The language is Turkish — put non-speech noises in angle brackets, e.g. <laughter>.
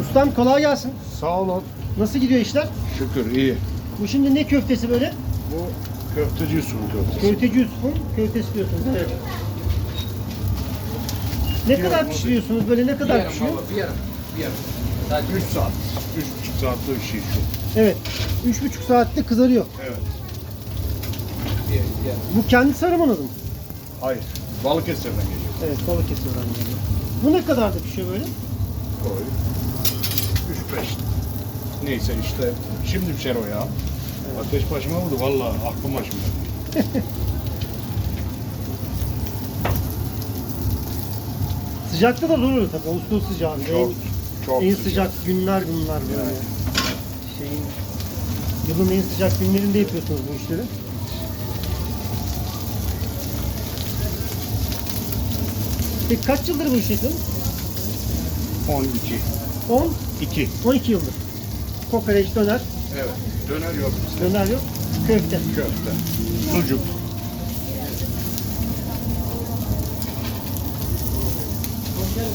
Ustam kolay gelsin. Sağ olun. Nasıl gidiyor işler? Şükür iyi. Bu şimdi ne köftesi böyle? Bu köfteci Yusuf'un köftesi. Köfteci Yusuf'un köftesi diyorsunuz değil mi? Ne kadar pişiriyorsunuz böyle ne kadar pişiyor? Bir yarım. Bir yarım. Sadece 3 saat. 3,5 saatte bir şey şu. Evet. 3,5 saatte kızarıyor. Evet. bir yarım. Bir yarım. Bu kendi sarımınız mı? Hayır. Balıkesir'den geliyor. Evet Balıkesir'den geliyor. Bu ne kadar da pişiyor böyle? Koy. 3-5. Neyse işte. Şimdi pişer o ya. Ateş başıma vurdu vallahi aklım başımda. <laughs> Sıcakta da zor oluyor tabii. Ağustos sıcağı. bir de. Çok, çok en sıcak. sıcak günler bunlar böyle. Yani. Şeyin yılın en sıcak günlerinde yapıyorsunuz bu işleri. Peki kaç yıldır bu işi? 12. 10, 2. 12 yıldır. Kokoreç, döner, Evet. Döner yok bizde. döner yok, köfte. Köfte. Sucuk.